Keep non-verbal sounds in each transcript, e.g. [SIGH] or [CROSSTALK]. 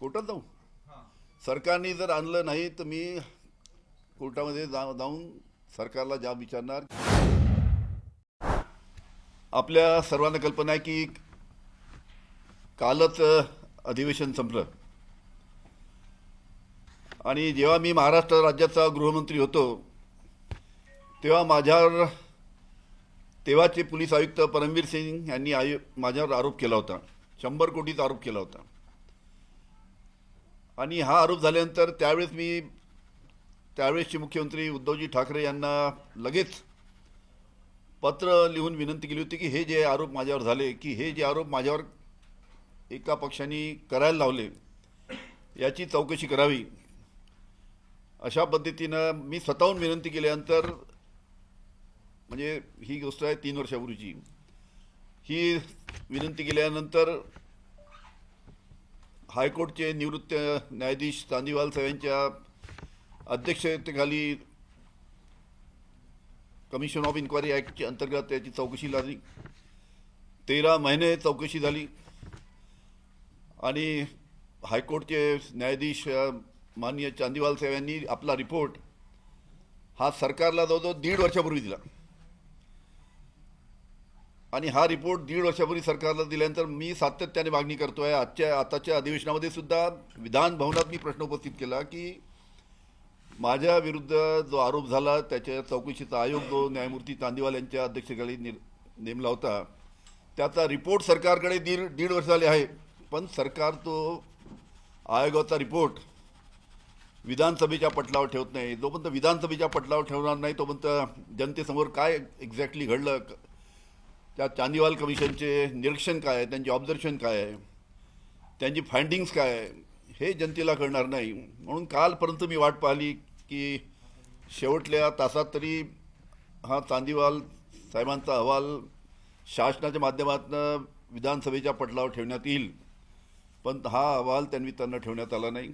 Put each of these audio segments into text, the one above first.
कोर्टात जाऊ. सरकारने जर आणलं नाही तर मी कोर्टामध्ये जा जाऊन सरकारला जाब विचारणार. आपल्या सर्वांना कल्पना आहे की कालच अधिवेशन संपलं. आणि जेव्हा मी महाराष्ट्र राज्याचा गृहमंत्री होतो तेव्हा माझ्यावर तेव्हाचे पोलीस आयुक्त परमवीर सिंग यांनी आयु माझ्यावर आरोप केला होता. शंभर कोटीचा आरोप केला होता. आणि हा आरोप झाल्यानंतर त्यावेळेस मी त्यावेळेसचे मुख्यमंत्री उद्धवजी ठाकरे यांना लगेच पत्र लिहून विनंती केली होती की हे जे आरोप माझ्यावर झाले की हे जे आरोप माझ्यावर एका पक्षाने करायला लावले याची चौकशी करावी अशा पद्धतीनं मी स्वतःहून विनंती केल्यानंतर म्हणजे ही गोष्ट आहे तीन वर्षापूर्वीची ही विनंती केल्यानंतर हायकोर्टचे निवृत्त न्यायाधीश चांदीवाल साहेबांच्या अध्यक्षतेखाली कमिशन ऑफ इन्क्वायरी ॲक्टच्या अंतर्गत त्याची चौकशी झाली. तेरा महिने चौकशी झाली. आणि हायकोर्टचे न्यायाधीश माननीय चांदीवाल साहेब यांनी आपला रिपोर्ट हा सरकारला जवळजवळ दीड वर्षापूर्वी दिला. आणि हा रिपोर्ट दीड वर्षापूर्वी सरकारला दिल्यानंतर मी सातत्याने मागणी करतोय. आजच्या आताच्या अधिवेशनामध्ये सुद्धा विधान भवनात मी प्रश्न उपस्थित केला की माझ्या विरुद्ध जो आरोप झाला त्याच्या चौकशीचा आयोग जो न्यायमूर्ती चांदीवाल यांच्या अध्यक्षतेखाली नेमला होता त्याचा रिपोर्ट सरकारकडे दीड दीड वर्ष झाले आहे. पण सरकार तो आयोगाचा रिपोर्ट विधानसभेच्या पटलावर ठेवत नाही. जोपर्यंत विधानसभेच्या पटलावर ठेवणार नाही तोपर्यंत जनतेसमोर काय एक्झॅक्टली घडलं त्या चांदीवाल कमिशनचे निरीक्षण काय आहे त्यांचे ऑब्झर्वेशन काय आहे त्यांची फायंडिंग्स काय आहे हे जनतेला कळणार नाही. म्हणून कालपर्यंत मी वाट पाहिली की शेवटल्या तासात तरी हा चांदीवाल साहेबांचा अहवाल शासनाच्या माध्यमातून विधानसभेच्या पटलावर ठेवण्यात येईल. पण हा अहवाल त्यांनी त्यांना ठेवण्यात आला नाही.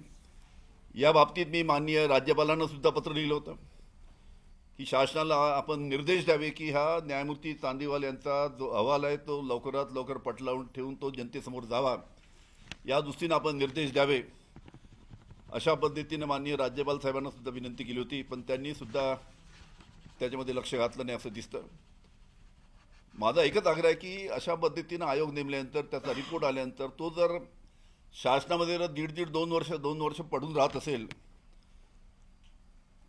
या बाबतीत मी माननीय राज्यपालांना सुद्धा पत्र लिहिलं होतं. की शासनाला आपण निर्देश द्यावे की हा न्यायमूर्ती चांदीवाल यांचा जो अहवाल आहे तो लवकरात लवकर पटलावून ठेवून तो जनतेसमोर जावा. या दृष्टीनं आपण निर्देश द्यावे. अशा पद्धतीनं माननीय राज्यपाल साहेबांना सुद्धा विनंती केली होती पण त्यांनी सुद्धा त्याच्यामध्ये लक्ष घातलं नाही असं दिसतं. माझा एकच आग्रह आहे की अशा पद्धतीनं आयोग नेमल्यानंतर त्याचा रिपोर्ट आल्यानंतर तो जर शासनामध्ये जर दीड दीड दोन वर्ष दोन वर्ष पडून राहत असेल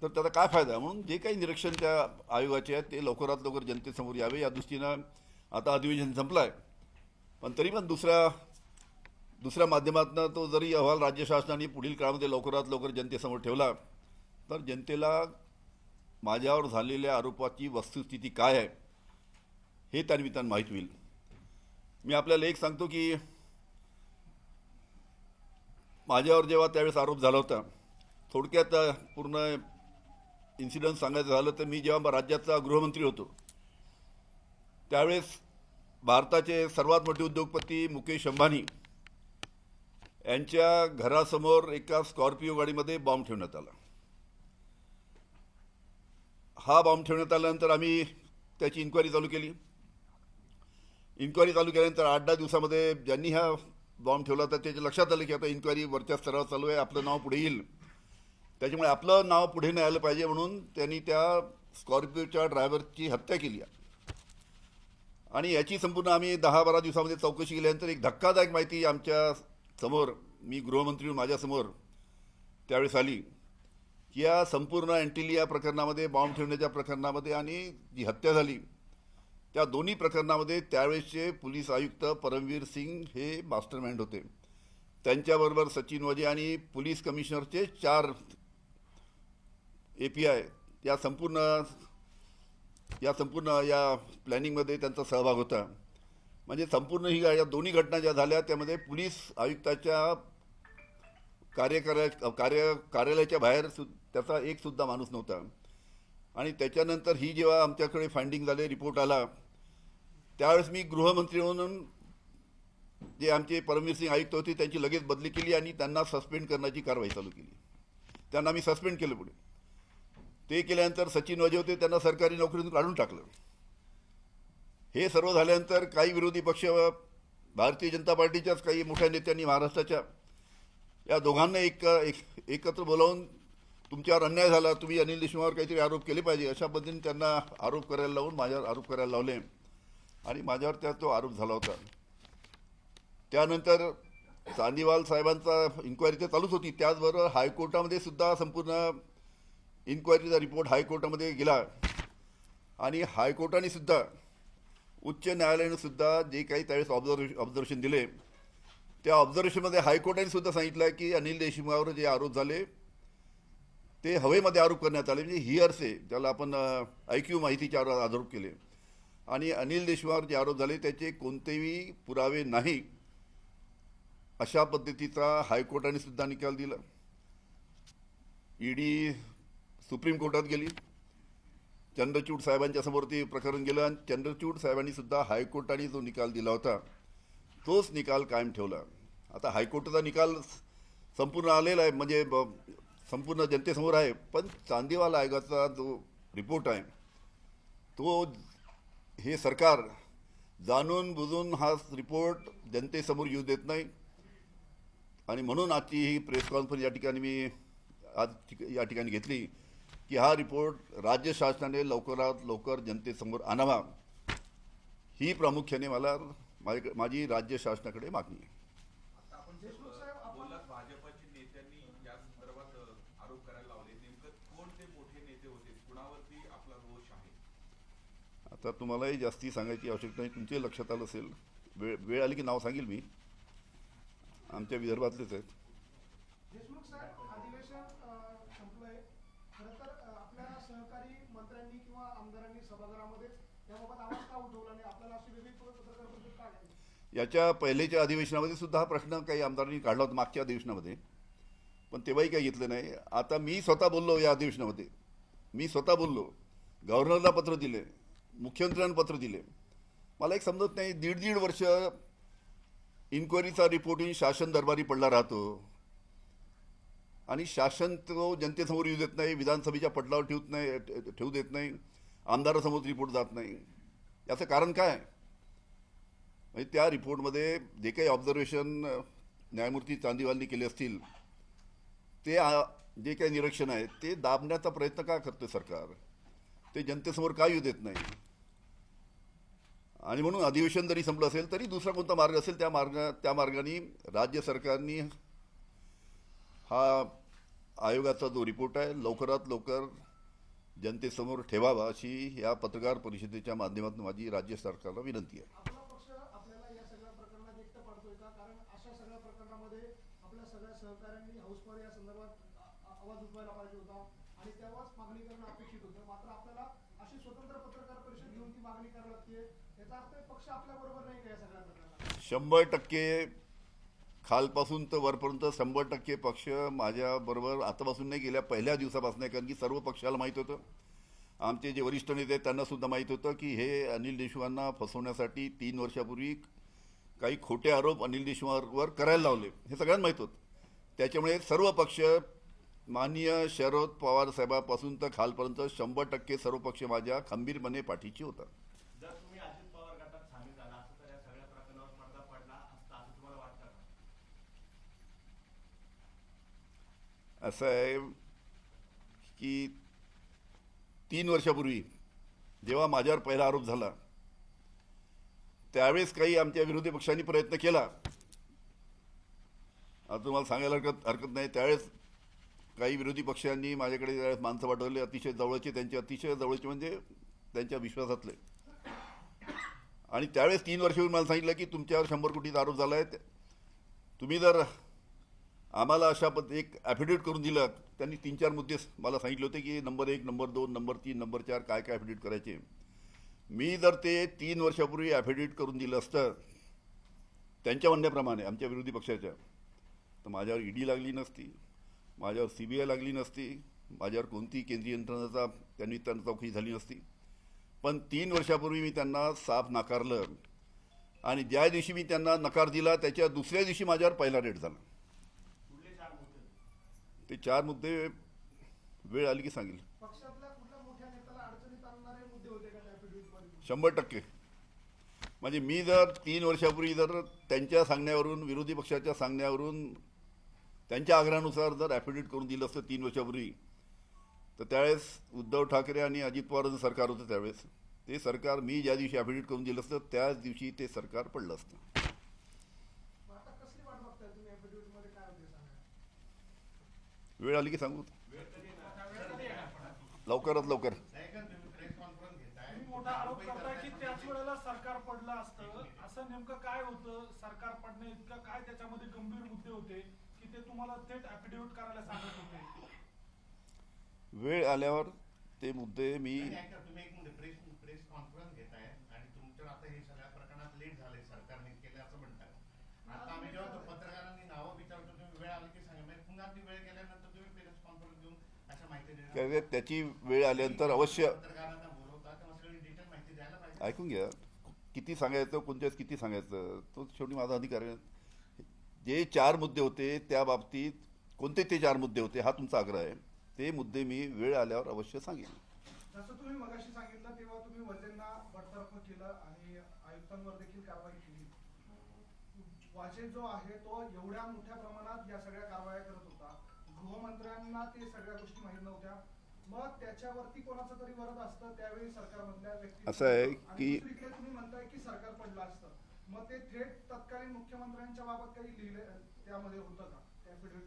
तर त्याचा काय फायदा म्हणून जे काही निरीक्षण त्या आयोगाचे आहे ते लवकरात लवकर जनतेसमोर यावे. या दृष्टीनं आता अधिवेशन संपलं आहे पण तरी पण दुसऱ्या दुसऱ्या माध्यमातून तो जरी अहवाल राज्य शासनाने पुढील काळामध्ये लवकरात लवकर जनतेसमोर ठेवला तर जनतेला माझ्यावर झालेल्या आरोपाची वस्तुस्थिती काय आहे हे त्यानिमित्तानं माहीत होईल. मी आपल्याला एक सांगतो की माझ्यावर जेव्हा त्यावेळेस आरोप झाला होता थोडक्यात पूर्ण इन्सिडन्स सांगायचं झालं तर मी जेव्हा राज्याचा गृहमंत्री होतो त्यावेळेस भारताचे सर्वात मोठे उद्योगपती मुकेश अंबानी यांच्या घरासमोर एका स्कॉर्पिओ गाडीमध्ये बॉम्ब ठेवण्यात आला. हा बॉम्ब ठेवण्यात आल्यानंतर आम्ही त्याची इन्क्वायरी चालू केली. इन्क्वायरी चालू केल्यानंतर आठ दहा दिवसामध्ये ज्यांनी हा बॉम्ब ठेवला तर त्याच्या लक्षात आलं की आता इन्क्वायरी वरच्या स्तरावर चालू आहे आपलं नाव पुढे येईल. त्याच्यामुळे आपलं नाव पुढे नाही आलं पाहिजे म्हणून त्यांनी त्या स्कॉर्पिओच्या ड्रायव्हरची हत्या केली आणि याची संपूर्ण आम्ही दहा बारा दिवसामध्ये चौकशी केल्यानंतर एक धक्कादायक माहिती आमच्यासमोर मी गृहमंत्री माझ्यासमोर त्यावेळेस आली की या संपूर्ण अँटिलिया प्रकरणामध्ये बॉम्ब ठेवण्याच्या प्रकरणामध्ये आणि जी हत्या झाली त्या दोन्ही प्रकरणामध्ये त्यावेळेसचे पोलीस आयुक्त परमवीर सिंग हे मास्टरमाइंड होते. त्यांच्याबरोबर सचिन वजे आणि पोलीस कमिशनरचे चार ए पी आय या संपूर्ण या संपूर्ण या प्लॅनिंगमध्ये त्यांचा सहभाग होता. म्हणजे संपूर्ण ही या दोन्ही घटना ज्या झाल्या त्यामध्ये पोलीस आयुक्ताच्या कार्यकार्या कार्य कार्यालयाच्या बाहेर सु त्याचा एकसुद्धा माणूस नव्हता. आणि त्याच्यानंतर ही जेव्हा आमच्याकडे फाइंडिंग झाले रिपोर्ट आला त्यावेळेस मी गृहमंत्री म्हणून जे आमचे परमवीर सिंग आयुक्त होते त्यांची लगेच बदली केली आणि त्यांना सस्पेंड करण्याची कारवाई चालू केली. त्यांना मी सस्पेंड केलं पुढे. ते केल्यानंतर सचिन वजे होते त्यांना सरकारी नोकरीतून काढून टाकलं. हे सर्व झाल्यानंतर काही विरोधी पक्ष भारतीय जनता पार्टीच्याच काही मोठ्या नेत्यांनी महाराष्ट्राच्या या दोघांना एक एक एकत्र बोलावून तुमच्यावर अन्याय झाला तुम्ही अनिल देशमुखावर काहीतरी आरोप केले पाहिजे अशा पद्धतीने त्यांना आरोप करायला लावून माझ्यावर आरोप करायला लावले. आणि माझ्यावर त्या तो आरोप झाला होता. त्यानंतर चांदीवाल साहेबांचा इन्क्वायरी तर चालूच होती. त्याचबरोबर हायकोर्टामध्ये सुद्धा संपूर्ण इन्क्वायरीचा रिपोर्ट हायकोर्टामध्ये गेला. आणि हायकोर्टाने सुद्धा उच्च न्यायालयाने सुद्धा जे काही त्यावेळेस ऑब्झर्वेशन ऑब्झर्वेशन दिले त्या ऑब्झर्वेशनमध्ये हायकोर्टाने सुद्धा सांगितलं की अनिल देशमुखावर जे आरोप झाले ते हवेमध्ये आरोप करण्यात आले. म्हणजे हिअर्से ज्याला आपण ऐक्यू माहितीच्या आरो- आरोप केले. आणि अनिल देशमुखावर जे आरोप झाले त्याचे कोणतेही पुरावे नाही अशा पद्धतीचा हायकोर्टाने सुद्धा निकाल दिला. ईडी सुप्रीम कोर्टात गेली. चंद्रचूड साहेबांच्या समोर ते प्रकरण गेलं आणि चंद्रचूड साहेबांनी सुद्धा हायकोर्टाने जो निकाल दिला होता तोच निकाल कायम ठेवला. आता हायकोर्टाचा निकाल संपूर्ण आलेला आहे म्हणजे ब- संपूर्ण जनतेसमोर आहे पण चांदीवाला आयोगाचा जो रिपोर्ट आहे तो हे सरकार जाणून बुजून हा रिपोर्ट जनतेसमोर येऊ देत नाही. आणि म्हणून आजची ही प्रेस कॉन्फरन्स या ठिकाणी मी आज या ठिकाणी घेतली. की हा रिपोर्ट राज्य शासनाने लवकरात लवकर जनतेसमोर आणावा. ही प्रामुख्याने मला माझी राज्य शासनाकडे मागणी आहे. आता तुम्हालाही जास्ती सांगायची आवश्यकता नाही. तुमच्याही लक्षात आलं असेल. वेळ वेळ आली की नाव सांगेल मी. आमच्या विदर्भातलेच आहेत देशमुख साहेब अधिवेशन अ, संपलंय खरं तर अ, आपल्या सहकारी मंत्र्यांनी किंवा आमदारांनी सभागृहामध्ये याबाबत आवाज का उठवला नाही आपल्याला अशी वेगळी पत्रकार परिषद का घ्यायची याच्या पहिलेच्या अधिवेशनामध्ये सुद्धा हा प्रश्न काही आमदारांनी काढला होता मागच्या अधिवेशनामध्ये. पण तेव्हाही काही घेतलं नाही. आता मी स्वतः बोललो या अधिवेशनामध्ये. मी स्वतः बोललो. गव्हर्नरला पत्र दिले. मुख्यमंत्र्यांना पत्र दिले. मला एक समजत नाही दीड दीड वर्ष इन्क्वायरीचा रिपोर्ट येऊन शासन दरबारी पडला राहतो. आणि शासन तो जनतेसमोर येऊ देत नाही विधानसभेच्या पटलावर ठेवत नाही ठेवू देत नाही आमदारासमोर रिपोर्ट जात नाही. याचं कारण काय? म्हणजे त्या रिपोर्टमध्ये जे काही ऑब्झर्वेशन न्यायमूर्ती चांदीवालनी केले असतील ते जे काही निरीक्षण आहे ते दाबण्याचा प्रयत्न का करते सरकार? ते जनतेसमोर का येऊ देत नाही? आणि म्हणून अधिवेशन जरी संपलं असेल तरी दुसरा कोणता मार्ग असेल त्या मार्ग त्या मार्गाने राज्य सरकारनी हा आयोगाचा जो रिपोर्ट आहे लवकरात लवकर जनतेसमोर ठेवावा अशी या पत्रकार परिषदेच्या माध्यमातून माझी राज्य सरकारला विनंती आहे आपला पक्ष आपल्याला या सगळ्या प्रकरणात एकटं पाडतोय का कारण अशा सगळ्या प्रकरणामध्ये आपल्या सगळ्या सहकाऱ्यांनी हाऊसवर या संदर्भात आ- आ- आवाज उठवायला पाहिजे होता आणि तेव्हाच मागणी करणं अपेक्षित होतं मात्र आपल्याला अशी स्वतंत्र पत्रकार परिषद घेऊन ती मागणी करावी लागते याचा अर्थ पक्ष आपल्या बरोबर नाही का या सगळ्या प्रकरणात शंभर टक्के खालपासून तर वरपर्यंत शंभर टक्के पक्ष माझ्याबरोबर आतापासून नाही गेल्या पहिल्या दिवसापासून कारण की सर्व पक्षाला माहीत होतं. आमचे जे वरिष्ठ नेते आहेत त्यांना सुद्धा माहीत होतं की हे अनिल देशमुखांना फसवण्यासाठी तीन वर्षापूर्वी काही खोटे आरोप अनिल देशमुखांवर करायला लावले. हे सगळ्यांना माहीत होतं. त्याच्यामुळे सर्व पक्ष माननीय शरद पवार साहेबापासून तर खालपर्यंत शंभर टक्के सर्व पक्ष माझ्या खंबीरपणे पाठीची होतात जर तुम्ही अजित पवार गटात सामील झाला असं तर या सगळ्या प्रकरणावर पडदा पडला असता असं तुम्हाला वाटतं का असं आहे की तीन वर्षापूर्वी जेव्हा माझ्यावर पहिला आरोप झाला त्यावेळेस काही आमच्या विरोधी पक्षांनी प्रयत्न केला. आता तुम्हाला सांगायला हरकत हरकत नाही. त्यावेळेस काही विरोधी पक्षांनी माझ्याकडे त्यावेळेस माणसं पाठवले. अतिशय जवळचे त्यांचे अतिशय जवळचे म्हणजे त्यांच्या विश्वासातले. आणि त्यावेळेस तीन वर्षापूर्वी मला सांगितलं की तुमच्यावर शंभर कोटीचा आरोप झाला आहे तुम्ही जर आम्हाला अशा पद एक ॲफिडेविट करून दिलं. त्यांनी तीन चार मुद्दे मला सांगितले होते की नंबर एक नंबर दोन नंबर तीन नंबर चार काय काय ॲफिडेविट करायचे. मी जर ते तीन वर्षापूर्वी ॲफिडेविट करून दिलं असतं त्यांच्या म्हणण्याप्रमाणे आमच्या विरोधी पक्षाच्या तर माझ्यावर ईडी लागली नसती माझ्यावर सी बी आय लागली नसती माझ्यावर कोणती केंद्रीय यंत्रणेचा त्यांनी त्यांना चौकशी झाली नसती. पण तीन वर्षापूर्वी मी त्यांना साफ नाकारलं आणि ज्या दिवशी मी त्यांना नकार दिला त्याच्या दुसऱ्या दिवशी माझ्यावर पहिला रेट झाला कुठले चार मुद्दे होते? ते चार मुद्दे वेळ आली की सांगेल. शंभर टक्के. म्हणजे मी जर तीन वर्षापूर्वी जर त्यांच्या सांगण्यावरून विरोधी पक्षाच्या सांगण्यावरून त्यांच्या आग्रहानुसार जर ॲफिडेविट करून दिलं असतं तीन वर्षापूर्वी तर त्यावेळेस उद्धव ठाकरे आणि अजित पवारांचं सरकार होतं त्यावेळेस. ते सरकार मी ज्या दिवशी ॲफिडेविट करून दिलं असतं त्याच दिवशी ते सरकार पडलं असतं मग आता कसली वाट बघताय तुम्ही affidavit मध्ये काय होते सांगा वेळ आली की सांगू? लवकरात लवकर. तुम्ही मोठा आरोप करताय की त्याच वेळेला सरकार पडलं असतं. असं नेमकं काय होतं? सरकार पडणे इतकं काय त्याच्यामध्ये गंभीर मुद्दे होते की ते तुम्हाला थेट ऍफिडेव्हिट करायला सांगत होते? वेळ आल्यावर ते मुद्दे मी तुम्ही एक प्रेस प्रेस कॉन्फरन्स घेताय आणि तुमच्यावर आता हे सगळ्या प्रकरणात लेट झालंय सरकारने केलं असं म्हणताय. आता आम्ही जेव्हा तो पत्रकारांनी नावं विचारतो तुम्ही वेळ आली की सांगा. म्हणजे पुन्हा ती वेळ गेल्यानंतर तुम्ही प्रेस कॉन्फरन्स घेऊन त्याची वेळ आल्यानंतर अवश्य ऐकून घ्या. किती सांगायचं कोणत्याच किती सांगायचं तो शेवटी माझा अधिकार आहे. जे चार मुद्दे होते त्या बाबतीत कोणते ते चार मुद्दे होते हा तुमचा आग्रह आहे. ते मुद्दे मी वेळ आल्यावर अवश्य सांगेन. जसं तुम्ही मगाशी सांगितलं तेव्हा तुम्ही वजेंना बडतर्फ केलं आणि आयुक्तांवर देखील कारवाई केली. वाजे जो आहे तो एवढ्या मोठ्या प्रमाणात या सगळ्या कारवाया करत गृहमंत्र्यांना ते सगळ्या गोष्टी माहीत नव्हत्या. मग त्याच्यावरती कोणाचं तरी वरद असतं त्यावेळी सरकारमधल्या व्यक्ती असं आहे की- दुसरीकडे तुम्ही म्हणताय की सरकार पडलं असतं. मग ते थेट तत्कालीन मुख्यमंत्र्यांच्या बाबत काही लिहिले त्यामध्ये होतं का? त्या मध्ये?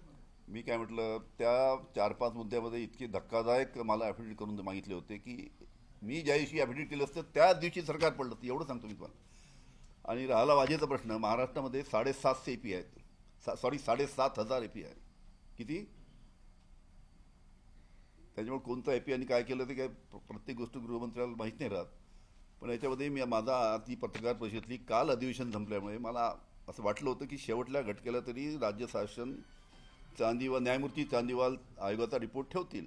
मी काय म्हटलं त्या चार पाच मुद्द्यामध्ये इतके धक्कादायक मला ॲफिडेविट करून मागितले होते की मी ज्या दिवशी ॲफिडेविट केलं असतं त्याच दिवशी सरकार पडलं होतं. एवढं सांगतो मी तुम्हाला. आणि राहिला वाजेचा प्रश्न महाराष्ट्रामध्ये साडेसातशे ए पी आहेत. सा सॉरी साडेसात हजार ए पी आहे किती? त्याच्यामुळे कोणतं एपी पी आणि काय केलं ते काय प्रत्येक गोष्ट गृहमंत्र्याला माहीत नाही राहत. पण याच्यामध्ये मी माझा ती पत्रकार परिषदेतली काल अधिवेशन संपल्यामुळे मला असं वाटलं होतं की शेवटल्या घटकेला तरी राज्य शासन चांदीवाल न्यायमूर्ती चांदीवाल आयोगाचा रिपोर्ट ठेवतील.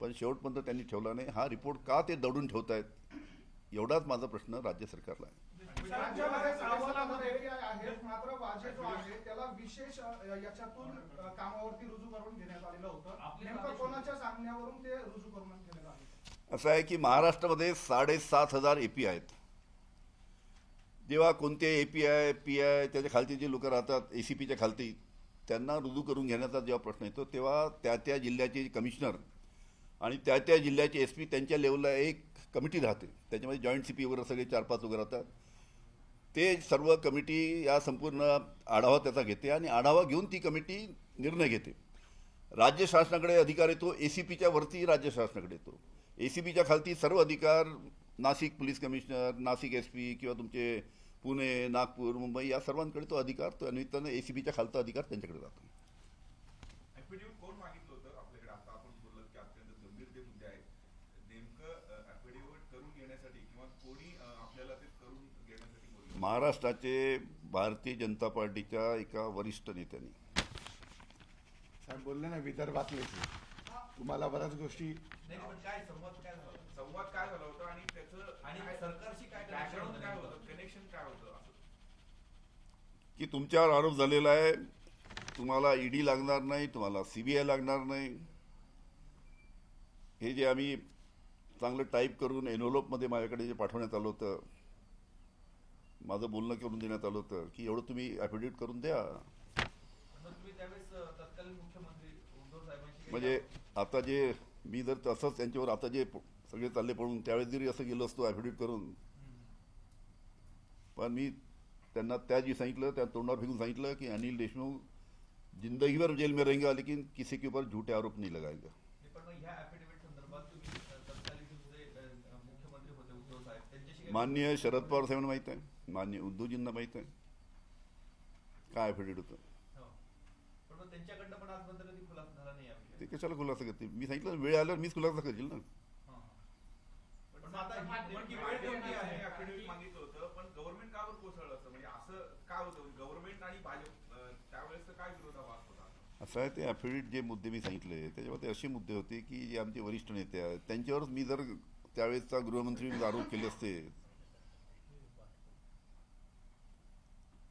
पण शेवटपर्यंत त्यांनी ठेवला नाही. हा रिपोर्ट का ते दडून ठेवत आहेत एवढाच माझा प्रश्न राज्य सरकारला आहे राज्यामध्ये अहवालामध्ये API आहेत मात्र वाजे जो आहे त्याला विशेष याच्यातून कामावरती रुजू करून घेण्यात आलेलं होतं. नेमकं कोणाच्या सांगण्यावरून ते रुजू करून घेण्यात आले असं आहे की महाराष्ट्रामध्ये साडेसात हजार ए पी आहेत. जेव्हा कोणते A P I P I त्याच्या खालती जे लोक राहतात ए सी पीच्या खालती त्यांना रुजू करून घेण्याचा जेव्हा प्रश्न येतो तेव्हा त्या त्या जिल्ह्याचे कमिशनर आणि त्या त्या जिल्ह्याचे एस पी त्यांच्या लेवलला एक कमिटी राहते. त्याच्यामध्ये जॉईंट सी पी वगैरे सगळे चार पाच वगैरे राहतात. ते सर्व कमिटी या संपूर्ण आढावा त्याचा घेते आणि आढावा घेऊन ती कमिटी निर्णय घेते. राज्य शासनाकडे अधिकार येतो ए सी पीच्या वरती राज्य शासनाकडे येतो. ए सी पीच्या खालती सर्व अधिकार Nashik police commissioner Nashik S P किंवा तुमचे पुणे नागपूर मुंबई या सर्वांकडे तो अधिकार तो निमित्तानं ए सी पीच्या खालचा अधिकार त्यांच्याकडे जातो ऍफिडेव्हिट कोण मागितलं होतं आपल्याकडे आता आपण बोललो की अत्यंत गंभीर ते मुद्दे आहेत नेमकं ऍफिडेव्हिट करून घेण्यासाठी किंवा कोणी अ, आपल्याला ते करून घेण्यासाठी बोललं महाराष्ट्राचे भारतीय जनता पार्टीच्या एका वरिष्ठ नेत्यांनी. साहेब बोलले ना विदर्भातले. तुम्हाला बऱ्याच गोष्टी नाही पण काय संवाद काय झाला संवाद काय झाला होता आणि त्याचं आणि सरकारशी काय connection बॅकग्राऊंड होतं काय नेमकं? होतं? कनेक्शन काय होतं असं? की तुमच्यावर आरोप झालेला आहे तुम्हाला ईडी लागणार नाही तुम्हाला सी बी आय लागणार नाही. हे जे आम्ही चांगलं टाईप करून एनव्हलपमध्ये माझ्याकडे जे पाठवण्यात आलं होतं माझं बोलणं करून देण्यात आलं होतं की एवढं तुम्ही ॲफिडेविट करून द्या. काही म्हणजे आता जे मी जर तसंच त्यांच्यावर आता जे सगळे चालले पडून त्यावेळेस जरी असं गेलो असतो ॲफिडेविट करून. पण मी त्यांना त्या जी सांगितलं त्या तोंडावर फेकून सांगितलं की अनिल देशमुख जिंदगी भर जेल में रहेंगे लेकिन किसी के ऊपर झूठे आरोप नहीं लगाएगा. माननीय शरद पवार साहेबांना माहीत आहे. मान्य उद्धवजींना माहीत आहे. काय ॲफिडेविट होतं हो. ते कशाला खुलासा करते मी सांगितलं वेळ आल्यावर मीच खुलासा करेल ना. असं? काय होतं? गव्हर्नमेंट आणि भाजप अ, त्यावेळेस काय विरोधाभास होता असं आहे ते ॲफिडेविट जे मुद्दे मी सांगितले त्याच्यामध्ये असे मुद्दे होते की जे आमचे वरिष्ठ नेते आहेत त्यांच्यावरच मी जर त्यावेळेसचा गृहमंत्री आरोप केले असते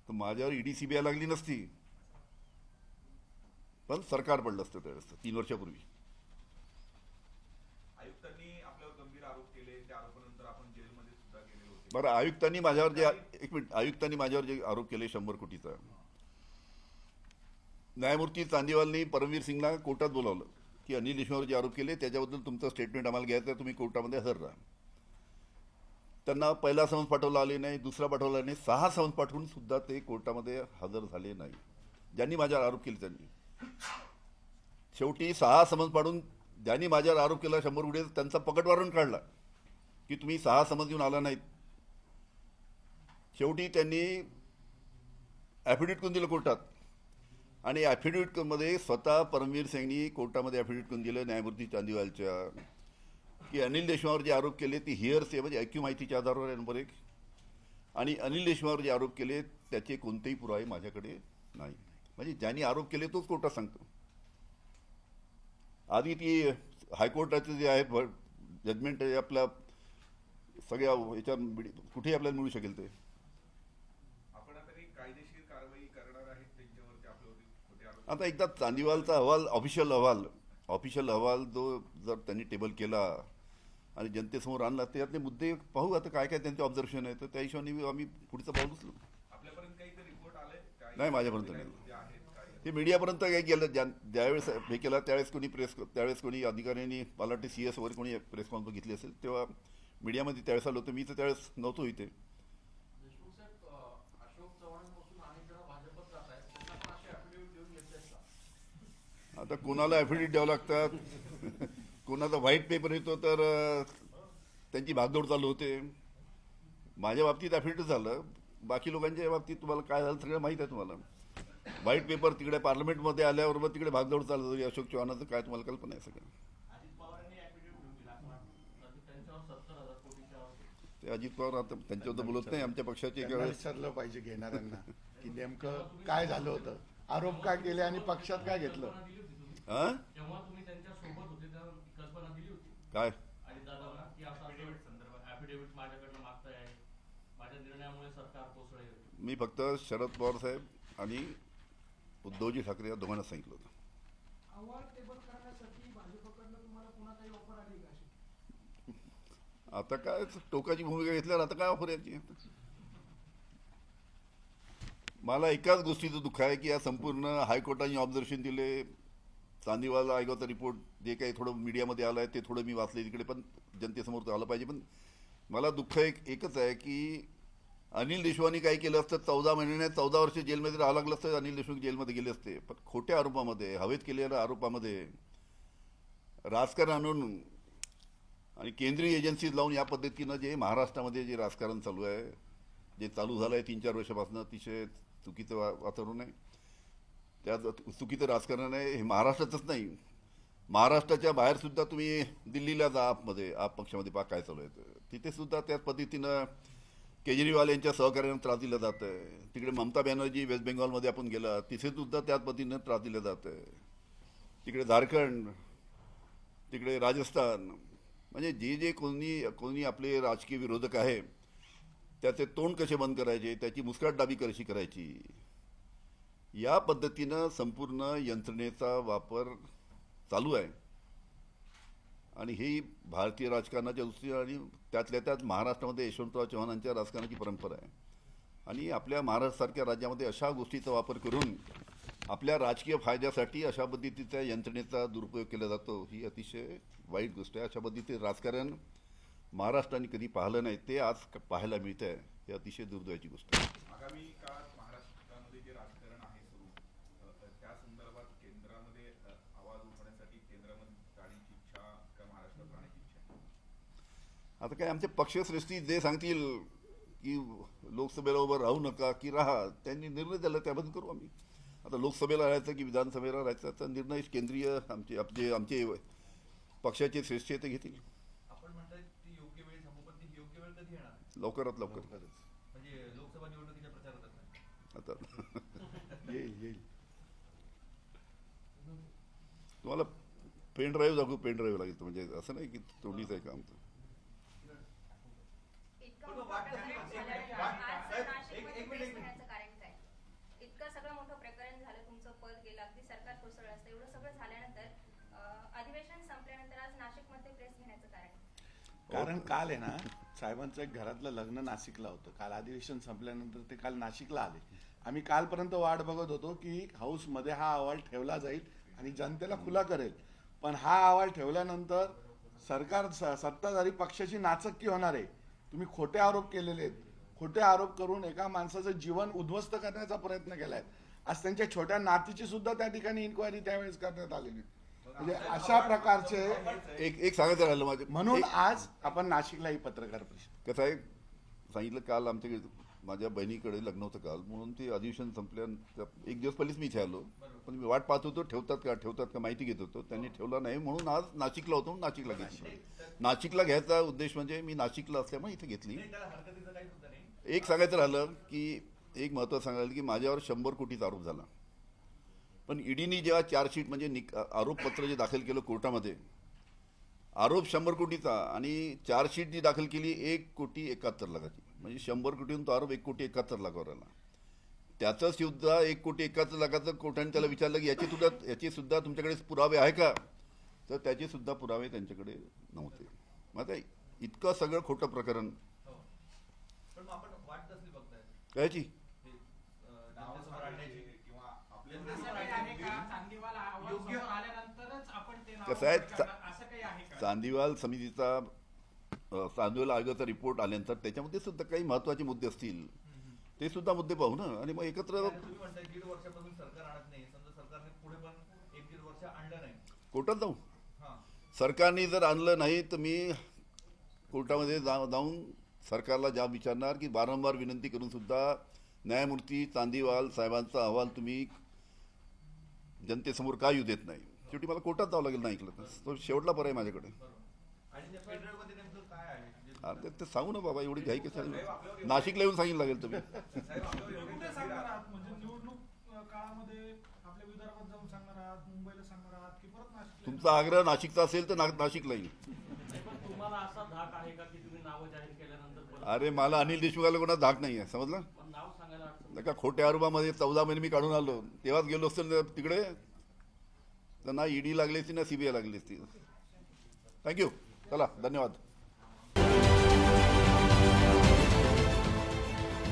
तर माझ्यावर ईडी सीबीआय लागली नसती. पण सरकार पडलं असतं त्यावेळेस तीन वर्षापूर्वी. बरं आयुक्तांनी माझ्यावर जे एक मिनिट आयुक्तांनी माझ्यावर जे आरोप केले शंभर कोटीचा. न्यायमूर्ती चांदीवालनी परमवीर सिंगला कोर्टात बोलावलं की अनिल देशमुखवर जे आरोप केले त्याच्याबद्दल तुमचं स्टेटमेंट आम्हाला घ्यायचं आहे तुम्ही कोर्टामध्ये हजर राहा. त्यांना पहिला समन्स पाठवला आले नाही दुसरा पाठवला नाही सहा समन्स पाठवून सुद्धा ते कोर्टामध्ये हजर झाले नाही. ज्यांनी माझ्यावर आरोप केले त्यांनी. शेवटी सहा समन्स पाडून ज्यांनी माझ्यावर आरोप केला शंभर कुठे त्यांचा पकड वारून काढला की तुम्ही सहा समन्स घेऊन आला नाहीत. शेवटी त्यांनी ॲफिडेविट करून दिलं कोर्टात. आणि ॲफिडेविटमध्ये स्वतः परमवीर सिंगनी कोर्टामध्ये ॲफिडेविट करून दिलं न्यायमूर्ती चांदीवालच्या की अनिल देशमुखावर जे आरोप केले ते हिअर्स आहे म्हणजे ऐक्यू माहितीच्या आधारावर आहे नंबर एक. आणि अनिल देशमुखावर जे आरोप केले त्याचे कोणतेही पुरावे माझ्याकडे नाही. म्हणजे ज्यांनी आरोप केले तोच कोर्टात सांगतो. आधी ती हायकोर्टाचं जे आहे जजमेंट आहे आपल्या सगळ्या याच्या कुठेही आपल्याला मिळू शकेल ते. आता एकदा चांदीवालचा अहवाल ऑफिशियल अहवाल ऑफिशियल अहवाल जो जर त्यांनी टेबल केला आणि जनतेसमोर आणला त्यातले मुद्दे पाहू. आता काय काय त्यांचे ऑब्झर्वेशन आहे तर त्या हिशोबाने आम्ही पुढचं पाऊल उचलू. आपल्यापर्यंत काही रिपोर्ट आले काय नाही, माझ्यापर्यंत नाही. ते मीडियापर्यंत काही गेलं ज्या ज्यावेळेस हे केलं त्यावेळेस कोणी प्रेस त्यावेळेस कोणी अधिकाऱ्यांनी मला वाटते सी एस वगैरे कोणी प्रेस कॉन्फरन्स घेतली असेल तेव्हा मीडियामध्ये त्यावेळेस आलो होतो. मी तर त्यावेळेस नव्हतो इथे. आता कोणाला ॲफिडेविट द्यावं लागतात? कोणाचा व्हाईट पेपर येतो तर त्यांची भागदौड चालू होते. माझ्या बाबतीत ॲफिडेविट झालं. बाकी लोकांच्या बाबतीत तुम्हाला काय झालं सगळं माहीत आहे तुम्हाला. व्हाईट पेपर तिकडे पार्लमेंटमध्ये आल्याबरोबर तिकडे भागदौड चालू होती. अशोक चव्हाणाचं काय तुम्हाला कल्पना आहे सगळं? ते अजित पवार आता त्यांच्याबद्दल बोलत नाही. आमच्या पक्षाचे विचारलं पाहिजे घेणाऱ्यांना. की नेमकं काय झालं होतं? आरोप काय केले आणि पक्षात काय घेतलं कल्पना दिली होती तुम्ही हां तेव्हा तुम्ही त्यांच्यासोबत होते तेव्हा कल्पना दिली होती काय? आणि दादांना की असं affidavit संदर्भात affidavit माझ्याकडनं मागताय माझ्या निर्णयामुळे सरकार कोसळेल. मी फक्त शरद पवार साहेब आणि उद्धवजी ठाकरे या दोघांना सांगितलं होतं. अहवाल टेबल करण्यासाठी भाजपकडनं तुम्हाला पुन्हा काही ऑफर आली का अशी? आता काय टोकाची भूमिका घेतल्यावर आता काय ऑफर याची मला एकाच गोष्टीचं दुःख आहे की या संपूर्ण हायकोर्टाने ऑब्झर्वेशन दिले चांदीवाला आयोगाचा रिपोर्ट जे काही थोडं मीडियामध्ये आलं आहे ते थोडं मी वाचले तिकडे पण जनतेसमोर ते आलं पाहिजे. पण मला दुःख एक एकच आहे की अनिल देशवानी काय केलं असतं चौदा महिन्याने चौदा वर्ष जेलमध्ये राहावं लागलं असतं अनिल देशमुख जेलमध्ये गेले असते. पण खोट्या आरोपामध्ये हवेत केलेल्या आरोपामध्ये राजकारण आणून आणि केंद्रीय एजन्सीज लावून या पद्धतीनं जे महाराष्ट्रामध्ये जे राजकारण चालू आहे जे चालू झालं आहे तीन चार वर्षापासून अतिशय चुकीचं वा वातावरण आहे. त्या चुकीचं राजकारण आहे हे महाराष्ट्रातच नाही. महाराष्ट्राच्या बाहेर सुद्धा तुम्ही दिल्लीला जा आपमध्ये आप पक्षामध्ये पहा काय चालू आहे. ते. तिथे सुद्धा त्याच पद्धतीनं केजरीवाल यांच्या सहकार्यानं त्रास दिला जात आहे तिकडे ममता बॅनर्जी वेस्ट बेंगॉलमध्ये आपण गेला तिथे सुद्धा त्याच पद्धतीनं त्रास दिला जात आहे तिकडे झारखंड तिकडे राजस्थान म्हणजे जे जे कोणी कोणी आपले राजकीय विरोधक आहे त्याचे तोंड कसे बंद करायचे त्याची मुस्काटदाबी कशी करायची? या पद्धतीनं संपूर्ण यंत्रणेचा वापर चालू आहे. आणि ही भारतीय राजकारणाच्या दृष्टीने आणि त्यातल्या त्यात महाराष्ट्रामध्ये यशवंतराव चव्हाणांच्या राजकारणाची परंपरा आहे. आणि आपल्या महाराष्ट्रासारख्या राज्यामध्ये अशा गोष्टीचा वापर करून आपल्या राजकीय फायद्यासाठी अशा पद्धतीच्या यंत्रणेचा दुरुपयोग केला जातो ही अतिशय वाईट गोष्ट आहे. अशा पद्धतीचे राजकारण महाराष्ट्राने कधी पाहिलं नाही ते आज पाहायला मिळतं आहे हे अतिशय दुर्दैवाची गोष्ट आहे. आता काय आमचे पक्षश्रेष्ठी जे सांगतील की लोकसभेला उभं राहू नका की राहा त्यांनी निर्णय दिला त्याबद्दल करू आम्ही. आता लोकसभेला राहायचं की विधानसभेला राहायचं याचा निर्णय केंद्रीय आमचे आमचे आमचे पक्षाचे श्रेष्ठी आहे ते घेतील? लवकरात लवकर. म्हणजे आता. [LAUGHS] येईल येईल. तुम्हाला पेन ड्राईव्ह दाखवू पेन ड्राईव्ह लागेल म्हणजे असं नाही की तोंडीच आहे काम इतका पण मोठा वाट- प्रकरण एक- झालं एक- आज साहेब, नाशिकमध्ये एक- एक प्रेस मिनिट, एक घेण्याचं कारण काय? इतकं सगळं मोठं प्रकरण झालं तुमचं पद गेलं अगदी सरकार कोसळलं असतं एवढं सगळं झाल्यानंतर अधिवेशन संपल्यानंतर आज नाशिकमध्ये प्रेस घेण्याचं कारण? कारण काल आहे ना साहेबांचं एक घरातलं लग्न नाशिकला होतं. काल अधिवेशन संपल्यानंतर ते काल नाशिकला आले. आम्ही कालपर्यंत वाट बघत होतो की हाऊसमध्ये हा अहवाल ठेवला जाईल आणि जनतेला खुला करेल. पण हा अहवाल ठेवल्यानंतर सरकार सत्ताधारी पक्षाची नाचक्की होणार आहे. तुम्ही खोटे आरोप केलेले आहेत. खोटे आरोप करून एका माणसाचं जीवन उद्ध्वस्त करण्याचा प्रयत्न केलाय. आज त्यांच्या छोट्या नातीची सुद्धा त्या ठिकाणी इन्क्वायरी त्यावेळेस करण्यात आलेली म्हणजे अशा प्रकारचे एक एक सांगायचं राहिलं माझे. म्हणून आज आपण नाशिकला ही पत्रकार परिषद. कसं आहे? सांगितलं काल आमच्याकडे माझ्या बहिणीकडे लग्न होतं काल. म्हणून ते अधिवेशन संपल्यानंतर एक दिवस पहिलेच मी इथे आलो. पण मी वाट पाहत होतो ठेवतात का ठेवतात का माहिती घेत होतो. त्यांनी ठेवला नाही. म्हणून आज नाशिकला होतो नाशिकला घेतली नाशिकला घ्यायचा उद्देश म्हणजे मी नाशिकला असल्यामुळे इथे घेतली. एक सांगायचं राहिलं की एक महत्त्वाचं सांगायला की माझ्यावर शंभर कोटीचा आरोप झाला. पण ईडीनी जेव्हा चार्जशीट म्हणजे निक आरोपपत्र जे दाखल केलं कोर्टामध्ये आरोप शंभर कोटीचा आणि चार्जशीट जी दाखल केली एक कोटी एकाहत्तर लाखाची. म्हणजे शंभर कोटीहून तो आरोप एक कोटी एकाहत्तर लाखावर आला त्याचं सुद्धा एक कोटी एकाहत्तर लाखाचं कोर्टाने त्याला विचारलं की याचे सुद्धा याचे सुद्धा तुमच्याकडे पुरावे आहे का? तर त्याचे सुद्धा पुरावे त्यांच्याकडे नव्हते. मग आता इतकं सगळं खोटं प्रकरण. हो. कायची हे, कसं आहे, प्रकट करणार, असं काही आहे का? चांदीवाल समितीचा चांदीवाल आयोगाचा रिपोर्ट आल्यानंतर त्याच्यामध्ये सुद्धा काही महत्त्वाचे मुद्दे असतील. ते सुद्धा मुद्दे पाहू ना. आणि मग एकत्र कोर्टात जाऊ. हा. सरकारने जर आणलं नाही तर मी कोर्टामध्ये जा जाऊन सरकारला जाब विचारणार की वारंवार विनंती करून सुद्धा न्यायमूर्ती चांदीवाल साहेबांचा अहवाल तुम्ही जनतेसमोर का येऊ देत नाही? शेवटी मला कोर्टात जावं लागेल नाही ऐकलं तर. तो शेवटला पर्याय माझ्याकडे. अरे ते- सांगू ना बाबा एवढी घाई कशाला? नाशिकला येऊन सांगितलं लागेल तुम्ही. तुमचा आग्रह नाशिकचा असेल तर ना नाशिकला येईल. अरे मला अनिल देशमुखाला कोणा धाक नाही. आहे समजलं का खोट्या आरोपामध्ये चौदा महिने मी काढून आलो. तेव्हाच गेलो असतो ना तिकडे. तर ना ईडी लागली असती ना सीबीआय लागली असती. थँक्यू चला धन्यवाद.